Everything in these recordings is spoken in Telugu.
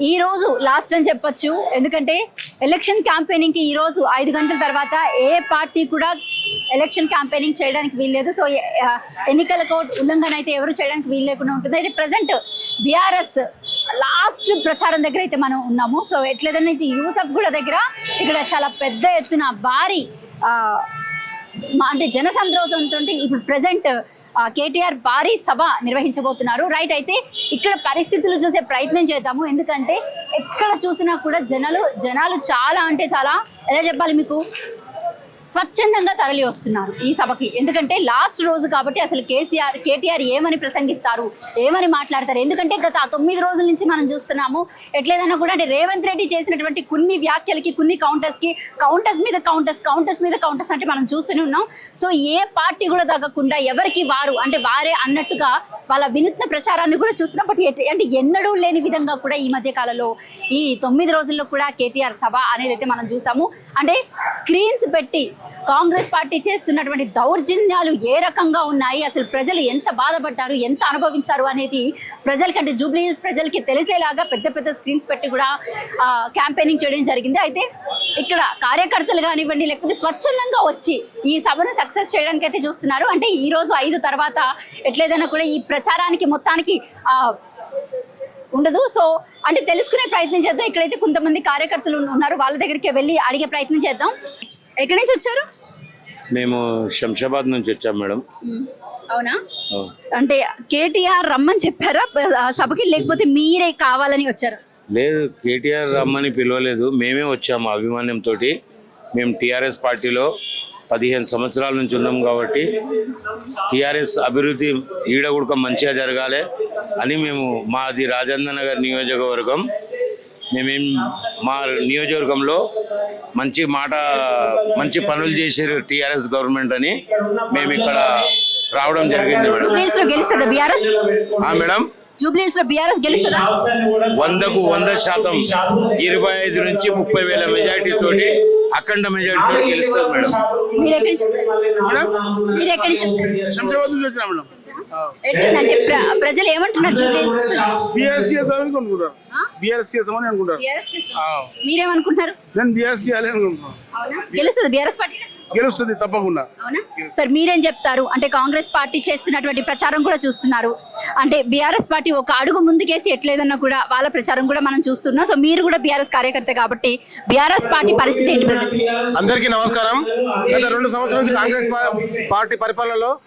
ఈ రోజు లాస్ట్ అని చెప్పొచ్చు. ఎందుకంటే ఎలక్షన్ క్యాంపెయినింగ్కి ఈ రోజు ఐదు గంటల తర్వాత ఏ పార్టీ కూడా ఎలక్షన్ క్యాంపెయినింగ్ చేయడానికి వీల్లేదు. సో ఎన్నికల కోడ్ ఉల్లంఘన అయితే ఎవరు చేయడానికి వీలు లేకుండా ఉంటుంది. అయితే ప్రజెంట్ బీఆర్ఎస్ లాస్ట్ ప్రచారం దగ్గర అయితే మనం ఉన్నాము. సో ఎట్లేదన్నా అయితే యూసఫ్ కూడా దగ్గర ఇక్కడ చాలా పెద్ద ఎత్తున భారీ మా అంటే జనసంద్రోహం ఉంటుంది ఇప్పుడు ప్రజెంట్ కేటీఆర్ భారీ సభ నిర్వహించబోతున్నారు. రైట్ అయితే ఇక్కడ పరిస్థితులు చూసే ప్రయత్నం చేద్దాము. ఎందుకంటే ఎక్కడ చూసినా కూడా జనాలు జనాలు చాలా అంటే చాలా. ఎలా చెప్పాలి మీకు? స్వచ్ఛందంగా తరలి వస్తున్నారు ఈ సభకి. ఎందుకంటే లాస్ట్ రోజు కాబట్టి అసలు కేసీఆర్ కేటీఆర్ ఏమని ప్రసంగిస్తారు ఏమని మాట్లాడతారు? ఎందుకంటే గత తొమ్మిది రోజుల నుంచి మనం చూస్తున్నాము ఎట్లేదన్నా కూడా అంటే రేవంత్ రెడ్డి చేసినటువంటి కొన్ని వ్యాఖ్యలకి కొన్ని కౌంటర్స్కి కౌంటర్స్ మీద కౌంటర్స్ కౌంటర్స్ మీద కౌంటర్స్ అంటే మనం చూస్తూనే ఉన్నాం. సో ఏ పార్టీ కూడా తగ్గకుండా ఎవరికి వారు అంటే వారే అన్నట్టుగా వాళ్ళ వినూత్న ప్రచారాన్ని కూడా చూసినప్పటి అంటే ఎన్నడూ లేని విధంగా కూడా ఈ మధ్య కాలంలో ఈ తొమ్మిది రోజుల్లో కూడా కేటీఆర్ సభ అనేది అయితే మనం చూసాము. అంటే స్క్రీన్స్ పెట్టి కాంగ్రెస్ పార్టీ చేస్తున్నటువంటి దౌర్జన్యాలు ఏ రకంగా ఉన్నాయి? అసలు ప్రజలు ఎంత బాధపడ్డారు? ఎంత అనుభవించారు అనేది ప్రజలకి అంటే జూబ్లీ హిల్స్ ప్రజలకి తెలిసేలాగా పెద్ద పెద్ద స్క్రీన్స్ పెట్టి కూడా క్యాంపెయినింగ్ చేయడం జరిగింది. అయితే ఇక్కడ కార్యకర్తలు కానివ్వండి లేకపోతే స్వచ్ఛందంగా వచ్చి ఈ సభను సక్సెస్ చేయడానికి అయితే చూస్తున్నారు. అంటే ఈ రోజు ఐదు తర్వాత ఎట్లేదైనా కూడా ఈ ప్రచారానికి మొత్తానికి ఉండదు. సో అంటే తెలుసుకునే ప్రయత్నం చేద్దాం. ఇక్కడైతే కొంతమంది కార్యకర్తలు ఉన్నారు. వాళ్ళ దగ్గరికి వెళ్ళి అడిగే ప్రయత్నం చేద్దాం. ఎక్కడి నుంచి వచ్చారు? మేము శంషాబాద్ నుంచి వచ్చాం మేడం. అవునా. అంటే కేటీఆర్ రమ్మని చెప్పారా? సభకి లేకపోతే మీరే కావాలని వచ్చారు? లేదు కేటీఆర్ రమ్మని పిలవలేదు. మేమే వచ్చాము అభిమాన్యంతో మేము టీఆర్ఎస్ పార్టీలో పదిహేను సంవత్సరాల నుంచి ఉన్నాం కాబట్టి టీఆర్ఎస్ అభివృద్ధి ఈడ కూడా మంచిగా జరగాలి అని మేము మాది రాజేంద్ర నగర్ నియోజకవర్గం. మేమేం మా నియోజకవర్గంలో మంచి మాట మంచి పనులు చేసారు టీఆర్ఎస్ గవర్నమెంట్ అని మేము ఇక్కడ రావడం జరిగింది మేడం. జూబ్లీస్లో గెలుస్తుందా బీఆర్ఎస్? ఆ మేడం. జూబ్లీస్లో బీఆర్ఎస్ గెలుస్తుందా? వందకు వంద శాతం ఇరవై ఐదు నుంచి ముప్పై వేల మెజారిటీ తోటి అఖండ మెజారిటీ తోటి గెలుస్తుంది మేడం. మీరు ఎక్కడి నుంచి వచ్చారు? మీరు ఎక్కడి నుంచి వచ్చారు? శంషాబాద్ నుంచి వచ్చినా మేడం. ఎట్లుందంటే ప్ర- ప్రజలు ఏమంటున్నారు? బీఆర్ఎస్ అనుకుంటారు బీఆర్ఎస్? మీరేమనుకుంటున్నారు? నేను బీఆర్ఎస్కి వేయాలి అనుకుంటున్నాను. అవునా? గెలుస్తుంది. BRS party? గెలుస్తుంది తప్పకుండా. అవునా? సార్ మీరేం చెప్తారు? అంటే కాంగ్రెస్ పార్టీ చేస్తున్నటువంటి ప్రచారం కూడా చూస్తున్నారు. అంటే బీఆర్ఎస్ పార్టీ ఒక అడుగు ముందుకేసి ఎట్లేదన్నా కూడా వాళ్ళ ప్రచారం కూడా మనం చూస్తున్నాం. సో మీరు కూడా బీఆర్ఎస్ కార్యకర్త కాబట్టి బీఆర్ఎస్ పార్టీ పరిస్థితి ఏంటి ప్రజెంట్ అందరికీ నమస్కారం. గత రెండు సంవత్సరాల నుంచి కాంగ్రెస్ పా- పార్టీ పరిపాలనలో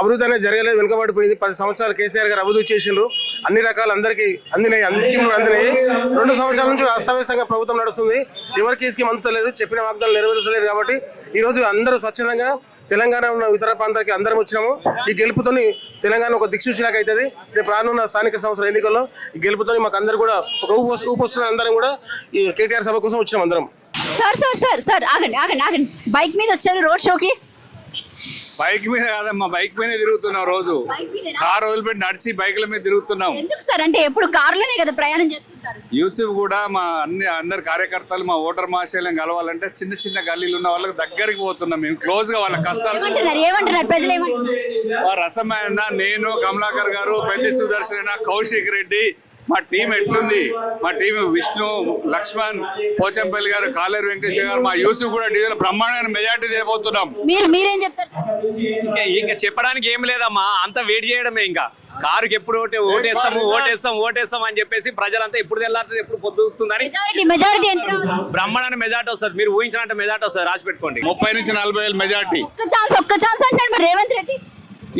అభివృద్ధి అనేది జరగలేదు వెనుకబడిపోయింది. పది సంవత్సరాలు కేసీఆర్ గారు అభివృద్ధి చేసిండ్రు. అన్ని రకాల అందరికీ అందినాయి అన్ని స్కీములు అందినాయి. రెండు సంవత్సరాల నుంచి అస్తవ్యస్తంగా ప్రభుత్వం నడుస్తుంది. ఎవరికి ఈ స్కీమ్ అందుతలేదు చెప్పిన వాగ్దానాలు నెరవేర్చలేదు కాబట్టి ఈ రోజు అందరూ స్వచ్ఛందంగా తెలంగాణ ఉన్న ఇతర ప్రాంతాలకి అందరం వచ్చినాము. ఈ గెలుపుతోని తెలంగాణ ఒక దిక్సూచిలాగా అవుతుంది. రేపు రానున్న స్థానిక సంవత్సరం ఎన్నికల్లో ఈ గెలుపుతోని మాకు అందరు కూడా ఒక ఊపు అందరం కూడా. ఈ కేటీఆర్ సభ కోసం వచ్చినాం అందరం. సార్ సార్ సార్ సార్ ఆగండి ఆగండి ఆగండి. బైక్ మీద వచ్చారు రోడ్ షోకి. బైక్ మీద కాదమ్మా బైక్ మీద తిరుగుతున్నాం రోజు. కార్ వదిలిపెట్టి నడిచి బైక్ల మీద తిరుగుతున్నాం. ఎందుకు సార్? అంటే ఎప్పుడు కారులోనే కదా ప్రయాణం చేస్తుంటారు. యూసుఫ్ కూడా మా అన్ని అందరి కార్యకర్తలు మా ఓటర్ మహాశైలం కలవాలంటే చిన్న చిన్న గల్లీలు ఉన్న వాళ్ళకి దగ్గరికి పోతున్నాం మేము. క్లోజ్గా వాళ్ళ కష్టాలు ఏమంటున్నారు? ఏమంటున్నారు? ప్రజలు ఏమంటున్నారు? మా రసమైన నేను కమలాకర్ గారు పెద్ద సుదర్శన కౌశిక్ రెడ్డి మా టీం ఎట్లుంది? మా టీం విష్ణు లక్ష్మణ్ పోచంపల్లి గారు కాలేరు వెంకటేశ్వర గారు మా యూసుఫ్ కూడా డీజిల్ బ్రహ్మాండమైన మెజార్టీ చేయబోతున్నాం మీరు మీరేం చెప్తారు ఇంకా ఇంకా చెప్పడానికి ఏం లేదమ్మా అంత వెయిట్ చేయడమే ఇంకా. కారుకి ఎప్పుడు ఓటే ఓటేస్తాము ఓటేస్తాం ఓటేస్తాం అని చెప్పేసి ప్రజలంతా ఎప్పుడు తెల్లారుతుంది ఎప్పుడు పొద్దుతుందని బ్రహ్మాండ మెజార్టీ వస్తుంది. మీరు ఊహించినట్టు మెజార్టీ వస్తుంది రాసి పెట్టుకోండి. ముప్పై నుంచి నలభై వేల మెజార్టీ. ఒక్క ఛాన్స్ ఒక్క ఛాన్స్ అంటున్నాడు మరి రేవంత్ రెడ్డి.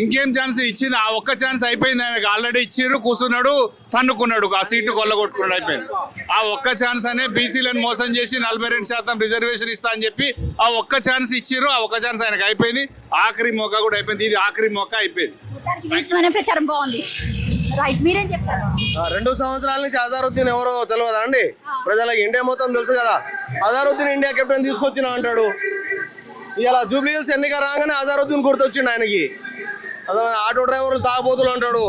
ఇంకేం ఛాన్స్ ఇచ్చింది? ఆ ఒక్క ఛాన్స్ అయిపోయింది ఆయనకు. ఆల్రెడీ ఇచ్చిర్రు కూర్చున్నాడు తన్నుకున్నాడు. ఆ సీటు కొల్లగొట్టుకున్నాడు అయిపోయింది. ఆ ఒక్క ఛాన్స్ అనే బీసీలను మోసం చేసి నలభై రెండు శాతం రిజర్వేషన్ ఇస్తా అని చెప్పి ఆ ఒక్క ఛాన్స్ ఇచ్చిర్రు ఆ ఒక్క ఛాన్స్ ఆయనకు అయిపోయింది. ఆఖరి మోక కూడా అయిపోయింది. ఇది ఆఖరి మోక అయిపోయింది. మొత్తానికి వినూత్నమైన ప్రచారం బాగుంది. రైట్ మీరేం చెప్తారు? ఆ, రెండు సంవత్సరాల నుంచి అజారుద్దీన్ ఎవరో తెలియదా అండి? ప్రజలకు ఇండియా మొత్తం తెలుసు కదా. అజారుద్దీన్ ఇండియా కెప్టెన్ తీసుకొచ్చిన అంటాడు. ఇలా జూబ్లీ హిల్స్ ఎన్నిక రాగానే అజారుద్దీన్ గుర్తొచ్చిండు ఆయనకి. ఆటో డ్రైవర్లు తాగబోతులు అంటాడు.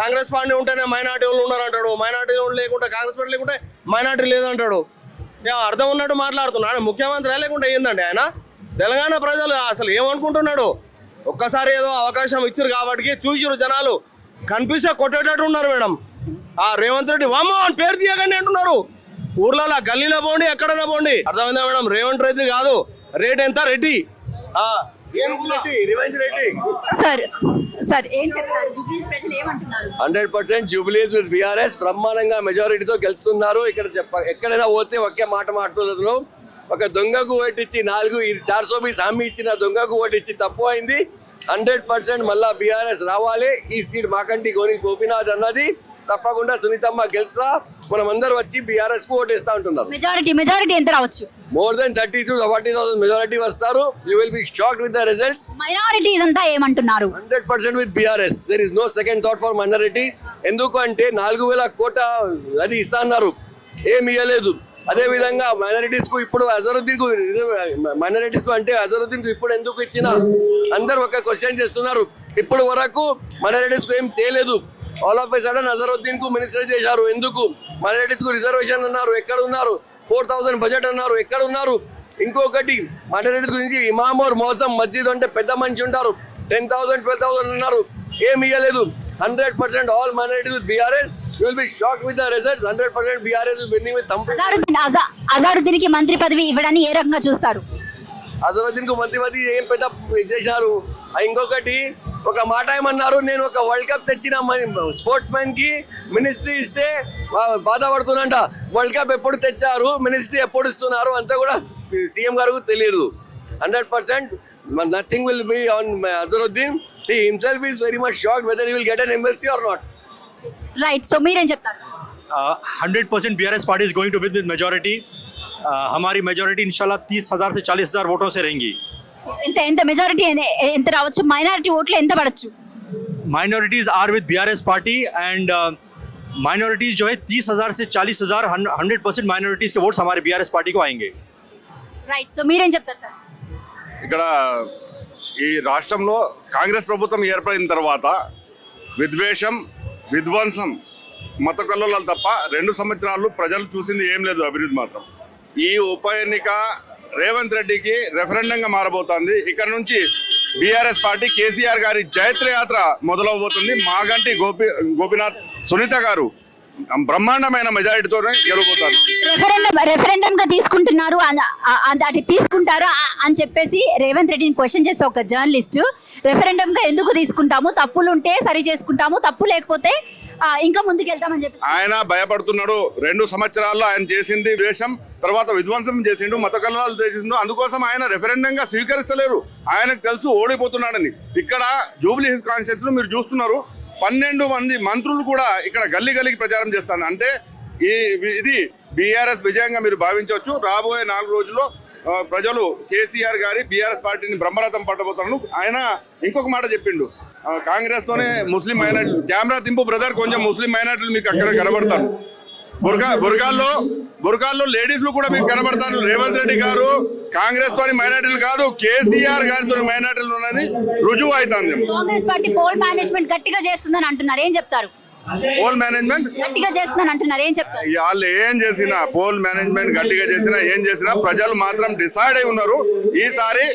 కాంగ్రెస్ పార్టీ ఉంటేనే మైనార్టీ వాళ్ళు ఉన్నారు అంటాడు మైనార్టీ వాళ్ళు లేకుంటే కాంగ్రెస్ పార్టీ లేకుంటే మైనార్టీ లేదంటాడు. అర్థం ఉన్నట్టు మాట్లాడుతున్నాడు. ముఖ్యమంత్రి లేకుంటే ఏందండి ఆయన? తెలంగాణ ప్రజలు అసలు ఏమనుకుంటున్నాడు? ఒక్కసారి ఏదో అవకాశం ఇచ్చారు కాబట్టి చూసిరు జనాలు. కనిపిస్తే కొట్టేటట్టు ఉన్నారు మేడం. ఆ రేవంత్ రెడ్డి వామో అని పేరు తీయగానే అంటున్నారు. ఊర్లలో గల్లీలో పోండి ఎక్కడైనా పోండి. అర్థమైందా మేడం? రేవంత్ రెడ్డి కాదు రేట్ ఎంత? రెడ్డి. ఆ, రేవంత్ రెడ్డి, రేవంత్ రెడ్డి సార్ సార్ ఏం చెప్తారు? జూబ్లీస్ ప్రజలు ఏమంటున్నారు? Hundred percent Jubilees with BRS బ్రహ్మాండంగా మెజారిటీతో గెలుస్తున్నారు. ఇక్కడ చెప్ప ఎక్కడైనా పోతే ఒకే మాట మాట్లాడుతున్నారు ఒక దొంగకు ఓటిచ్చి నాలుగు ఇది చార్ సో బీస్ హామీ ఇచ్చిన దొంగకు ఓటిచ్చి తప్పు అయింది. హండ్రెడ్ పర్సెంట్ మళ్ళా బీఆర్ఎస్ రావాలి. ఈ సీట్ మాకంటి గోని గోపీనాథ్ అన్నది తప్పకుండా సునీతమ్మ గెలుస్తా. మనం అందరు వచ్చి బీఆర్ఎస్కు ఓటేస్తా ఉంటున్నారు మెజారిటీ మెజారిటీ ఎంత రావచ్చు? More than thirty to forty thousand majority వస్తారు. You will be shocked with the results minorities అంతా ఏమంటున్నారు? Hundred percent with BRS there is no second thought for minority ఎందుకు అంటే నాలుగు వేల కోట అది ఇస్తా అన్నారు. ఏమి ఇవ్వలేదు అదే విధంగా మైనారిటీస్కు ఇప్పుడు అజరుద్దీన్కు మైనారిటీస్కు అంటే అజరుద్దీన్కు ఇప్పుడు ఎందుకు ఇచ్చిన? అందరు ఒక క్వశ్చన్ చేస్తున్నారు. ఇప్పుడు వరకు మైనారిటీస్కు ఏం చేయలేదు. ఆల్ ఆఫ్ సడన్ అజరుద్దీన్కు మినిస్టర్ చేశారు. ఎందుకు? మైనారిటీస్కు రిజర్వేషన్ అన్నారు. ఎక్కడ ఉన్నారు ఫోర్ థౌసండ్ బడ్జెట్ అన్నారు. ఎక్కడ ఉన్నారు ఇంకొకటి మైనారిటీస్ గురించి ఇమామోర్ మోసం మస్జిద్ అంటే పెద్ద మనిషి ఉంటారు. టెన్ థౌసండ్ ట్వెల్వ్ థౌసండ్ ఉన్నారు ఏమి ఇవ్వలేదు hundred percent all minorities with BRS will be shock with the results hundred percent BRS winning with Azharuddin Adha అజారుద్దీన్కి మంత్రి పదవి ఇవ్వడాన్ని ఏ రకంగా చూస్తారు? అసలుద్దీన్కు మంత్రి మంది ఏం పెద్ద చేశారు? ఇంకొకటి ఒక మాట ఏమన్నారు నేను ఒక వరల్డ్ కప్ తెచ్చిన స్పోర్ట్స్ మ్యాన్ కి మినిస్ట్రీ ఇస్తే వా- బాధపడుతున్నంట వరల్డ్ కప్ ఎప్పుడు తెచ్చారు మినిస్ట్రీ ఎప్పుడు ఇస్తున్నారు అంతా కూడా సీఎం గారికి తెలియదు hundred percent nothing will be on Azharuddin he himself is very much shock whether you will get an MLC or not right so మీరేం చెప్తారు hundred percent B R S party is going to with with majority हमारी मेजोरिटी इंशाल्लाह तीस हज़ार से चालीस हज़ार वोटों से रहेंगी ఎంత ఎంత మెజారిటీ ఎంత రావచ్చు మైనారిటీ ఓట్లు ఎంత పడచ్చు minorities are with B R S party and minorities जो है तीस हज़ार से चालीस हज़ार हंड्रेड परसेंट माइनॉरिटीज़ के वोट्स हमारे बी आर एस पार्टी को आएंगे రైట్ సో మీరేం చెప్తారు సార్ ఇక్కడ ఈ రాష్ట్రంలో కాంగ్రెస్ ప్రభుత్వం ఏర్పడిన తర్వాత విద్వేషం విధ్వంసం మత కల్లోలాలు తప్ప రెండు సంవత్సరాలు ప్రజలు చూసింది ఏం లేదు అభివృద్ధి మాత్రం ఈ ఉప ఎన్నిక రేవంత్ రెడ్డికి రెఫరెండంగా మారబోతోంది. ఇక్కడ నుంచి బీఆర్ఎస్ పార్టీ కేసీఆర్ గారి జైత్ర యాత్ర మొదలవబోతుంది. మాగంటి గోపి గోపినాథ్ సునీత గారు బ్రహ్మాండమైన మెజారిటీతోనే గెలవబోతారు రెఫరెండం రెఫరెండం గా తీసుకుంటున్నారు అది తీసుకుంటారు అని చెప్పేసి రేవంత్ రెడ్డిని క్వశ్చన్ చేస్తే ఒక జర్నలిస్ట్ రెఫరెండం గా ఎందుకు తీసుకుంటాము? తప్పులు ఉంటే సరి చేసుకుంటాము తప్పు లేకపోతే ఇంకా ముందుకెళ్తామని చెప్పి ఆయన భయపడుతున్నాడు. రెండు సంవత్సరాల్లో ఆయన చేసింది ద్వేషం తర్వాత విధ్వంసం చేసిండు మత కలహాలు చేసిండు. అందుకోసం ఆయన రెఫరెండంగా స్వీకరిస్తలేరు. ఆయనకు తెలుసు ఓడిపోతున్నాడని. ఇక్కడ జూబ్లీ హిల్స్ కాన్స్టిట్యూన్స్ మీరు చూస్తున్నారు. పన్నెండు మంది మంత్రులు కూడా ఇక్కడ గల్లీ గల్లీకి ప్రచారం చేస్తాను. అంటే ఈ ఇది బీఆర్ఎస్ విజయంగా మీరు భావించవచ్చు. రాబోయే నాలుగు రోజుల్లో ప్రజలు కేసీఆర్ గారి బీఆర్ఎస్ పార్టీని బ్రహ్మరథం పట్టబోతున్నాను ఆయన ఇంకొక మాట చెప్పిండు. కాంగ్రెస్తోనే కాంగ్రెస్ తోనే ముస్లిం మైనార్టీలు కెమెరా దింపు బ్రదర్ కొంచెం ముస్లిం మైనార్టీలు మీకు అక్కడ కనబడతారు. బుర్గా బుర్గాల్లో బుర్గాల్లో లేడీస్లు కూడా మీకు కనబడతారు. రేవంత్ రెడ్డి గారు కాంగ్రెస్ తోని మైనార్టీలు కాదు కేసీఆర్ గారితో మైనార్టీలు ఉన్నది. రుజువు అవుతుంది. కాంగ్రెస్ పార్టీ పోల్ మేనేజ్మెంట్ గట్టిగా చేస్తుందని అంటున్నారు. ఏం చెప్తారు? Poll management? గట్టిగా చేస్తుందని అంటున్నారు. ఏం చెప్తారు? వాళ్ళు ఏం చేసినా పోల్ మేనేజ్మెంట్ గట్టిగా చేసినా ఏం చేసినా ప్రజలు మాత్రం డిసైడ్ అయి ఉన్నారు. ఈసారి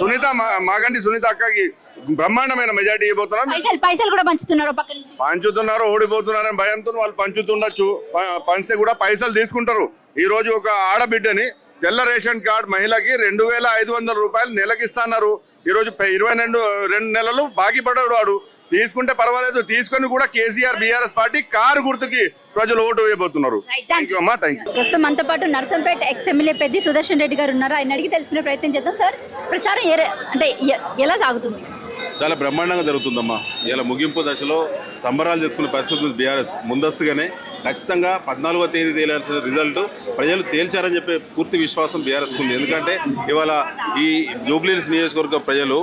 సునీత మా- మాగంటి సునీత అక్కకి బ్రహ్మాండమైన మెజార్టీ ఇవ్వబోతున్నారు పైసలు పైసలు కూడా పంచుతున్నారు పక్క నుంచి. పంచుతున్నారు ఓడిపోతున్నారని భయంతో వాళ్ళు పంచుతుండొచ్చు. పంచితే కూడా పైసలు తీసుకుంటారు. ఈ రోజు ఒక ఆడబిడ్డని తెల్ల రేషన్ కార్డ్ మహిళకి రెండు వేల ఐదు వందల రూపాయలు నెలకి ఇస్తున్నారు. ఈ రోజు ప- ఇరవై రెండు రెండు నెలలు బాకీ పడ్డాడు వాడు. తీసుకుంటే పర్వాలేదు తీసుకొని కూడా కేసీఆర్ బీఆర్ఎస్ పార్టీ కారు గుర్తుకి ప్రజలు ఓటు వేయబోతున్నారు. ప్రస్తుతం మనతో పాటు నర్సంపేట ఎక్స్ ఎమ్మెల్యే పెద్ది సుదర్శన్ రెడ్డి గారు ఉన్నారు. ఆయన అడిగి తెలుసుకునే ప్రయత్నం చేద్దాం సార్. ప్రచారం అంటే ఎలా సాగుతుంది? చాలా బ్రహ్మాండంగా జరుగుతుందమ్మా. ఇలా ముగింపు దశలో సంబరాలు చేసుకునే పరిస్థితి బీఆర్ఎస్. ముందస్తుగానే ఖచ్చితంగా పద్నాలుగో తేదీ తేలాల్సిన రిజల్ట్ ప్రజలు తేల్చారని చెప్పే పూర్తి విశ్వాసం బీఆర్ఎస్కి ఉంది. ఎందుకంటే ఇవాళ ఈ జూబ్లీహిల్స్ నియోజకవర్గ ప్రజలు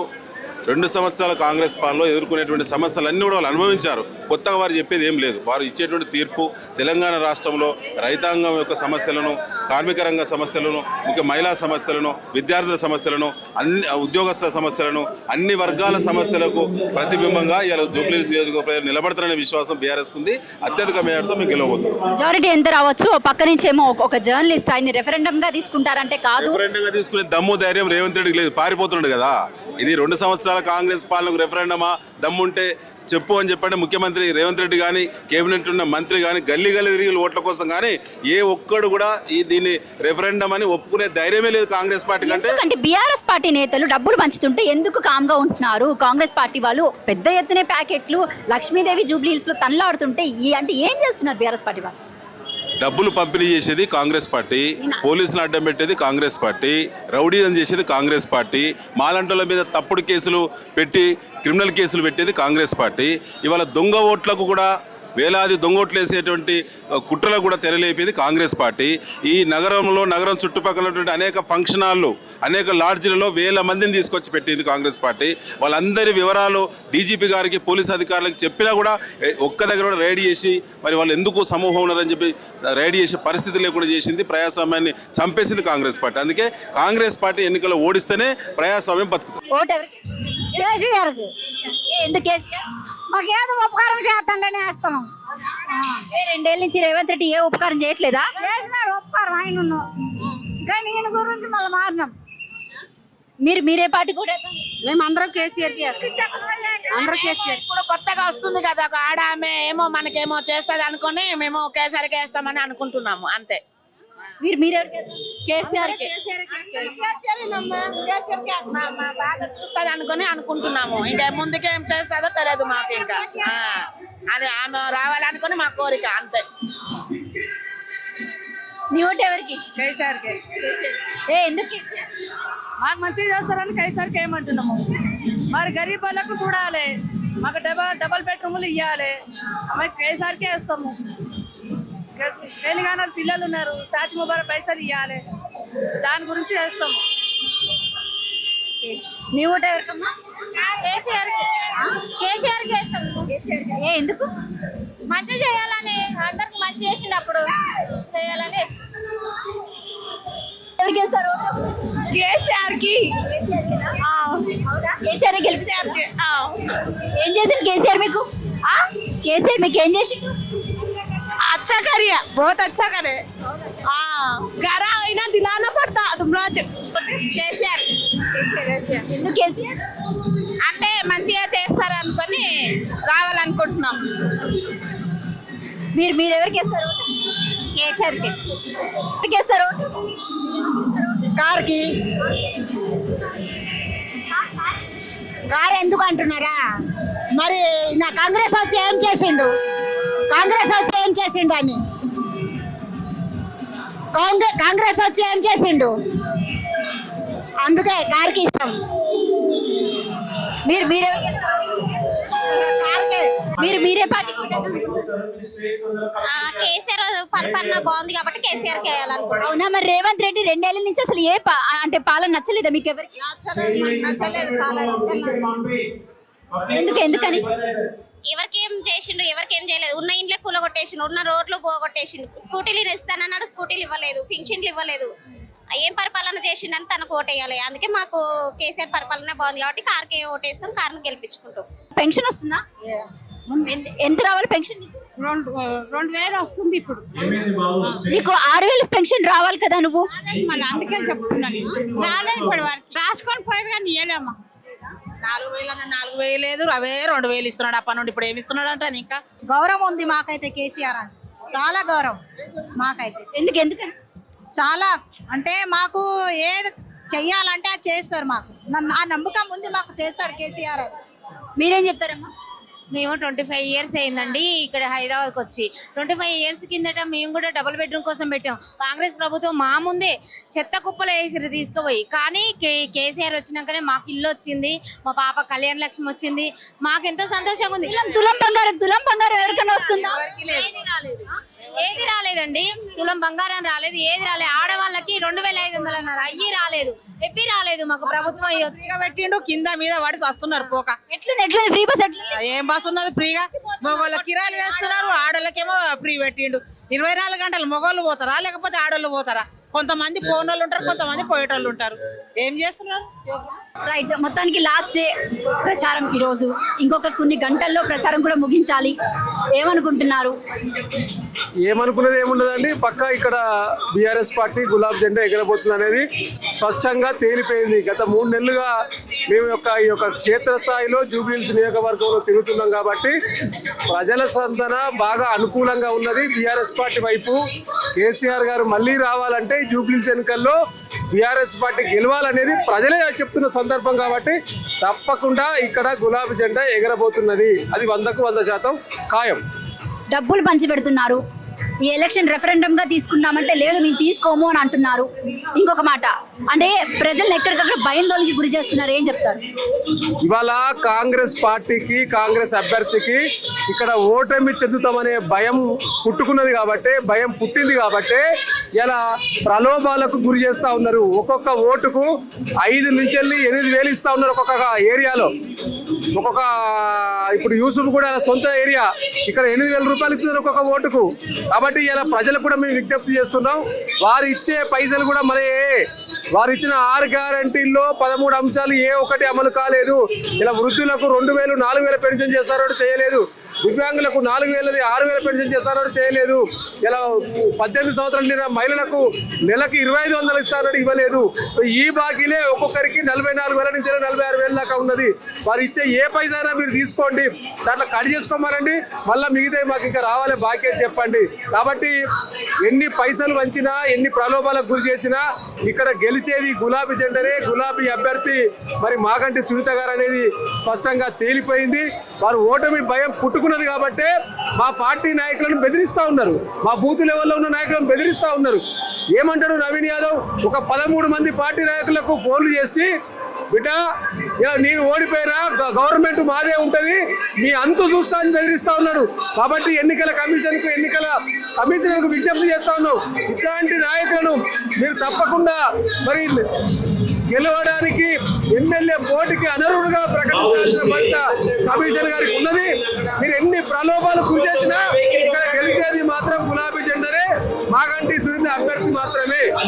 రెండు సంవత్సరాల కాంగ్రెస్ పాలనలో ఎదుర్కొనేటువంటి సమస్యలన్నీ కూడా వాళ్ళు అనుభవించారు. కొత్తగా వారు చెప్పేది ఏం లేదు. వారు ఇచ్చేటువంటి తీర్పు తెలంగాణ రాష్ట్రంలో రైతాంగం యొక్క సమస్యలను కార్మిక రంగ సమస్యలను ముఖ్య మహిళా సమస్యలను విద్యార్థుల సమస్యలను అన్ని ఉద్యోగస్తుల సమస్యలను అన్ని వర్గాల సమస్యలకు ప్రతిబింబంగా ఇలా జూబ్లీహిల్స్ నియోజకవర్గ నిలబడతారనే విశ్వాసం బీఆర్ఎస్కు ఉంది అత్యధిక మేరతో మేము గెలవబోతున్నాం మెజారిటీ ఎంత రావచ్చు? పక్క నుంచి ఏమో ఒక- జర్నలిస్ట్ ఆయన రెఫరెండం గా తీసుకుంటారంటే కాదు. రెఫరెండంగా తీసుకునే దమ్ము ధైర్యం రేవంత్ రెడ్డికి లేదు. పారిపోతున్నాడు కదా. ఇది రెండు సంవత్సరాల కాంగ్రెస్ పాలనకు రెఫరెండమా దమ్ముంటే చెప్పు అని చెప్పండి. ముఖ్యమంత్రి రేవంత్ రెడ్డి కానీ కేబినెట్ ఉన్న మంత్రి కానీ గల్లీ గల్లీ తిరిగి ఓట్ల కోసం కానీ ఏ ఒక్కడు కూడా ఈ దీన్ని రెఫరెండం అని ఒప్పుకునే ధైర్యమే లేదు కాంగ్రెస్ పార్టీ కంటే. ఎందుకంటే బీఆర్ఎస్ పార్టీ నేతలు డబ్బులు పంచుతుంటే ఎందుకు కామ్గా ఉంటున్నారు? కాంగ్రెస్ పార్టీ వాళ్ళు పెద్ద ఎత్తునే ప్యాకెట్లు లక్ష్మీదేవి జూబ్లీ హిల్స్లో తనలాడుతుంటే ఈ అంటే ఏం చేస్తున్నారు బీఆర్ఎస్ పార్టీ వాళ్ళు? డబ్బులు పంపిణీ చేసేది కాంగ్రెస్ పార్టీ పోలీసులు అడ్డం పెట్టేది కాంగ్రెస్ పార్టీ రౌడీజం చేసేది కాంగ్రెస్ పార్టీ మాలంటల మీద తప్పుడు కేసులు పెట్టి క్రిమినల్ కేసులు పెట్టేది కాంగ్రెస్ పార్టీ. ఇవాళ దొంగ ఓట్లకు కూడా వేలాది దొంగోట్లేసేటువంటి కుట్రలకు కూడా తెరలేపేది కాంగ్రెస్ పార్టీ. ఈ నగరంలో నగరం చుట్టుపక్కల ఉన్నటువంటి అనేక ఫంక్షన్ హాళ్ళు అనేక లాడ్జీలలో వేల మందిని తీసుకొచ్చి పెట్టింది కాంగ్రెస్ పార్టీ. వాళ్ళందరి వివరాలు డీజీపీ గారికి పోలీస్ అధికారులకు చెప్పినా కూడా ఒక్క దగ్గర కూడా రైడ్ చేసి మరి వాళ్ళు ఎందుకు సమూహం ఉన్నారని చెప్పి రైడ్ చేసే పరిస్థితి లేకుండా చేసింది ప్రజాస్వామ్యాన్ని చంపేసింది కాంగ్రెస్ పార్టీ. అందుకే కాంగ్రెస్ పార్టీ ఎన్నికల్లో ఓడిస్తేనే ప్రజాస్వామ్యం బతుకుతుంది. ఎందుకు కేసీఆర్ మాకేదో ఉపకారం చేస్తాడని వేస్తాం ఏ రెండేళ్ళ నుంచి రేవంత్ రెడ్డి ఏ ఉపకారం చేయట్లేదా? చేసినాడు ఉపకారం ఆయన కానీ ఈయన గురించి మళ్ళీ మారినాం. మీరు మీరే పార్టీ కూడా. మేము అందరం కేసీఆర్కి వేస్తాం అందరూ కేసీఆర్ ఇప్పుడు కొత్తగా వస్తుంది కదా ఒక ఆడ ఆమె ఏమో మనకేమో చేస్తుంది అనుకొని మేము ఒకేసారికి వేస్తామని అనుకుంటున్నాము అంతే. మీరు మీరు? కేసీఆర్ బాగా చూస్తుంది అనుకొని అనుకుంటున్నాము. ఇంకా ముందుకు ఏం చేస్తుందో తెలియదు మాకు ఇంకా. ఆ, అది ఆమె రావాలనుకొని మా కోరిక అంతే. నీ ఓటు ఎవరికి? కేసీఆర్కి ఏ ఎందుకు మాకు మంచిగా చేస్తారని కేసీఆర్కి ఏమంటున్నాము. మరి గరీబ్ వాళ్ళకు చూడాలి. మాకు డబల్ డబల్ బెడ్రూములు ఇవ్వాలి మరి కేసీఆర్కే వేస్తాము. తెలంగాణ పిల్లలు ఉన్నారు. చాచి మొబైల్ పైసలు ఇవ్వాలి దాని గురించి నీ ఓటు ఎవరికమ్మా? కేసీఆర్ కేసీఆర్ చేస్తాం. ఏ ఎందుకు? మంచి చేయాలని అందరికి మంచి చేసినప్పుడు చేయాలని. ఎవరికి వేస్తారు కేసీఆర్కి. కేసీఆర్ గెలిపించారు ఏం చేసిండు కేసీఆర్ మీకు? ఆ? కేసీఆర్ మీకు ఏం చేసిండు? अच्छा करिए बहुत अच्छा करे हाँ घर ना दिलाना पड़ता तुम लोग కేసీఆర్ ఎందుకు కేసీఆర్ అంటే మంచిగా చేస్తారు అనుకొని రావాలనుకుంటున్నాం మీరు మీరు ఎవరికి వేస్తారు కేసీఆర్ ఎవరికి వేస్తారు కార్కి కారు ఎందుకు అంటున్నారా మరి నా కాంగ్రెస్ వచ్చి ఏం చేసిండు కాంగ్రెస్ వచ్చి ఏం చేసిండు అని? కాంగ్రెస్ కాంగ్రెస్ వచ్చి ఏం చేసిండు? అందుకే కార్కి ఇస్తాం. మీరు మీరు? మీరు మీరే పార్టీ కేసీఆర్ పరిపాలన బాగుంది కాబట్టి కేసీఆర్ అవునా మరి రేవంత్ రెడ్డి రెండేళ్ళ నుంచి అసలు ఏ పా- అంటే పాలన నచ్చలేదా మీకు ఎవరికి? నచ్చలేదు. ఎందుకు ఎందుకని? ఎవరికి ఏం చేసిండు ఎవరికి ఏం చేయలేదు. ఉన్న ఇంట్లో కూలగొట్టేసిండు ఉన్న రోడ్లు పోగొట్టేసిండు స్కూటీలు ఇస్తానన్నాడు స్కూటీలు ఇవ్వలేదు పింఛన్లు ఇవ్వలేదు. ఏం పరిపాలన చేసిండని తనకు ఓటేయాలి. అందుకే మాకు కేసీఆర్ పరిపాలన బాగుంది కాబట్టి కార్కే ఓటేస్తాం కార్ని గెలిపించుకుంటాం. పెన్షన్ వస్తుందా? ఎంత- ఎంత రావాలి పెన్షన్? రెండు రెండు వేలు వస్తుంది ఇప్పుడు. నీకు ఆరు వేలు పెన్షన్ రావాలి కదా నువ్వు? అందుకే చెప్తున్నాను. రాలేదు వరకు. రాసుకొని పోయారు కానీ ఇవ్వలేమ్మా నాలుగు వేలు అన్న నాలుగు వేలు లేదు అవే రెండు వేలు ఇస్తున్నాడు అప్ప నుండి. ఇప్పుడు ఏమి ఇస్తున్నాడు అంటే ఇంకా గౌరవం ఉంది మాకైతే కేసీఆర్ అని. చాలా గౌరవం మాకైతే. ఎందుకు ఎందుకని చాలా అంటే మాకు ఏది చెయ్యాలంటే అది చేస్తారు మాకు. ఆ నమ్మకం ఉంది మాకు చేస్తాడు కేసీఆర్ అని. మీరేం చెప్తారమ్మా? మేము ట్వంటీ ఫైవ్ ఇయర్స్ అయిందండి ఇక్కడ హైదరాబాద్కి వచ్చి. ట్వంటీ ఫైవ్ ఇయర్స్ కిందట మేము కూడా డబుల్ బెడ్రూమ్ కోసం పెట్టాం. కాంగ్రెస్ ప్రభుత్వం మా ముందే చెత్త కుప్పలు వేసి తీసుకుపోయి. కానీ కే కేసీఆర్ వచ్చినాకనే మాకు ఇల్లు వచ్చింది మా పాప కళ్యాణ లక్ష్మి వచ్చింది. మాకు ఎంతో సంతోషంగా ఉంది. తులం బంగారం తులం బంగారం ఎవరికైనా వస్తుందా? రాలేదు ఏది రాలేదండి. తులం బంగారం రాలేదు ఏది రాలేదు ఆడవాళ్ళకి రెండు వేల ఐదు వందలు అన్నారు. అయ్యి రాలేదు. ఎప్పి రాలేదు మాకు ప్రభుత్వం పెట్టిండు కింద మీద పడి వస్తున్నారు పోక. ఫ్రీ బస్ ఏం బస్ ఉన్నది ఫ్రీగా? మగవాళ్ళ కిరాయిలు వేస్తున్నారు ఆడోళ్ళకేమో ఫ్రీ పెట్టిండు. ఇరవై నాలుగు గంటలు మగవాళ్ళు పోతారా లేకపోతే ఆడోళ్ళు పోతారా? కొంతమంది పోనోళ్ళు ఉంటారు కొంతమంది పోయేటోళ్ళు ఉంటారు. ఏం చేస్తున్నారు? రైట్ మొత్తానికి లాస్ట్ డే ప్రచారం ఈరోజు. ఇంకొక కొన్ని గంటల్లో ప్రచారం కూడా ముగించాలి. ఏమనుకుంటున్నారు? ఏమనుకున్నది ఏముండదండి? పక్క ఇక్కడ బీఆర్ఎస్ పార్టీ గులాబ్ జెండా ఎగరబోతుంది అనేది స్పష్టంగా తేలిపోయింది. గత మూడు నెలలుగా మేము యొక్క ఈ యొక్క క్షేత్రస్థాయిలో జూబ్లీహిల్స్ నియోజకవర్గంలో తిరుగుతున్నాం కాబట్టి ప్రజల సంతన బాగా అనుకూలంగా ఉన్నది బీఆర్ఎస్ పార్టీ వైపు. కేసీఆర్ గారు మళ్ళీ రావాలంటే ఈ జూబ్లీహిల్స్ ఎన్నికల్లో బీఆర్ఎస్ పార్టీ గెలవాలనేది ప్రజలే చెప్తున్న సందర్భం కాబట్టి తప్పకుండా ఇక్కడ గులాబీ జెండా ఎగరబోతున్నది. అది వందకు వంద శాతం ఖాయం. డబ్బులు పంచి పెడుతున్నారు ఈ ఎలక్షన్ రెఫరెండం గా తీసుకున్నామంటే లేదు మేము తీసుకోము అని అంటున్నారు. ఇంకొక మాట అంటే ప్రజలను ఎక్కడికక్కడ భయందోళనకి గురి చేస్తున్నారు ఏం చెప్తారు? ఇవాళ కాంగ్రెస్ పార్టీకి కాంగ్రెస్ అభ్యర్థికి ఇక్కడ ఓటమి చెందుతామనే భయం పుట్టుకున్నది కాబట్టి భయం పుట్టింది కాబట్టి ఇలా ప్రలోభాలకు గురి చేస్తా ఉన్నారు. ఒక్కొక్క ఓటుకు ఐదు నుంచి వెళ్ళి ఎనిమిది వేలు ఇస్తా ఉన్నారు ఒక్కొక్క ఏరియాలో. ఒక్కొక్క ఇప్పుడు యూసుఫ్ కూడా సొంత ఏరియా. ఇక్కడ ఎనిమిది వేల రూపాయలు ఇస్తున్నారు ఒక్కొక్క ఓటుకు. కాబట్టి ఇలా ప్రజలకు కూడా మేము విజ్ఞప్తి చేస్తున్నాం. వారు ఇచ్చే పైసలు కూడా మరి వారు ఇచ్చిన ఆరు గ్యారంటీల్లో పదమూడు అంశాలు ఏ ఒక్కటి అమలు కాలేదు. ఇలా వృద్ధులకు రెండు వేలు నాలుగు వేల పెన్షన్ చేస్తారో చేయలేదు. దివ్యాంగులకు నాలుగు వేలది ఆరు వేల పెన్షన్ చేస్తారో చేయలేదు. ఇలా పద్దెనిమిది సంవత్సరాల నిండిన మహిళలకు నెలకు ఇరవై ఐదు వందలు ఇస్తారని ఇవ్వలేదు. ఈ బాకీలే ఒక్కొక్కరికి నలభై నాలుగు వేల నుంచి నలభై ఆరు వేల దాకా ఉన్నది. వారు ఇచ్చే ఏ పైసైనా మీరు తీసుకోండి. దాంట్లో కట్ చేసుకోమనండి. మళ్ళీ మిగతా మాకు ఇంకా రావాలి బాకీ అని చెప్పండి. కాబట్టి ఎన్ని పైసలు వంచినా ఎన్ని ప్రలోభాలకు గురి చేసినా ఇక్కడ గెలిచేది గులాబీ జెండనే. గులాబీ అభ్యర్థి మరి మాగంటి సునీత గారు అనేది స్పష్టంగా తేలిపోయింది. వారు ఓటమి భయం పుట్టుకున్నది కాబట్టి మా పార్టీ నాయకులను బెదిరిస్తూ ఉన్నారు. మా బూత్ లెవెల్లో ఉన్న నాయకులను బెదిరిస్తూ ఉన్నారు. ఏమంటారు నవీన్ యాదవ్? ఒక పదమూడు మంది పార్టీ నాయకులకు ఫోన్లు చేసి బిడ్డ ఇలా నేను ఓడిపోయినా గ- గవర్నమెంట్ మాదే ఉంటుంది. మీ అంతు చూస్తా అని బెదిరిస్తా ఉన్నాడు. కాబట్టి ఎన్నికల కమిషన్కు ఎన్నికల కమిషన్కు విజ్ఞప్తి చేస్తా ఉన్నాం. ఇట్లాంటి నాయకులను మీరు తప్పకుండా మరి గెలవడానికి ఎమ్మెల్యే పోటీకి అనర్హుడుగా ప్రకటించాల్సిన బాధ్యత కమిషన్ గారికి ఉన్నది. మీరు ఎన్ని ప్రలోభాలు గురి చేసినా ఇక్కడ గెలిచేది మాత్రం గులాబీ జెండరే మాగంటి సునీత అభ్యర్థి మాత్రమే.